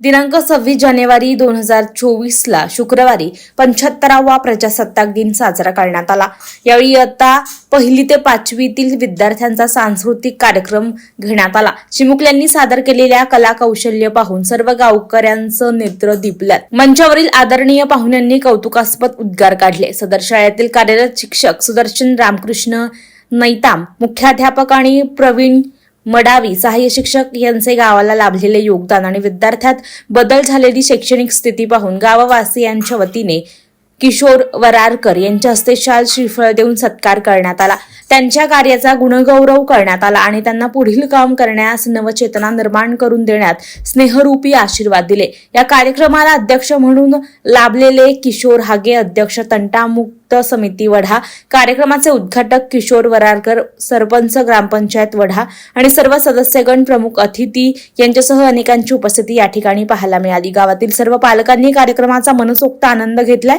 दिनांक सव्वीस जानेवारी दोन हजार चोवीसला शुक्रवारी पंच्याहत्तरावा प्रजासत्ताक दिन साजरा करण्यात आला. यावेळी इयत्ता पहिली ते पाचवीतील विद्यार्थ्यांचा सांस्कृतिक कार्यक्रम घेण्यात आला. चिमुकल्यांनी सादर केलेल्या कला कौशल्य पाहून सर्व गावकऱ्यांचं नेत्र दिपल्यात. मंचावरील आदरणीय पाहुण्यांनी कौतुकास्पद उद्गार काढले. सदर शाळेतील कार्यरत शिक्षक सुदर्शन रामकृष्ण नैताम मुख्याध्यापक आणि प्रवीण मडावी सहाय्य शिक्षक यांचे गावाला लाभलेले योगदान आणि विद्यार्थ्यात बदल झालेली शैक्षणिक स्थिती पाहून गाववासियांच्या वतीने किशोर वरारकर यांच्या हस्ते शाल श्रीफळ देऊन सत्कार करण्यात आला. त्यांच्या कार्याचा गुणगौरव करण्यात आला आणि त्यांना पुढील काम करण्यास नवचेतना निर्माण करून देण्यात स्नेहरूपी आशीर्वाद दिले. या कार्यक्रमाला अध्यक्ष म्हणून लाभलेले किशोर हागे अध्यक्ष तंटामुक्त समिती वढा कार्यक्रमाचे उद्घाटक किशोर वरारकर सरपंच ग्रामपंचायत वढा आणि सर्व सदस्यगण प्रमुख अतिथी यांच्यासह अनेकांची उपस्थिती या ठिकाणी पाहायला मिळाली. गावातील सर्व पालकांनी कार्यक्रमाचा मनसोक्त आनंद घेतलाय.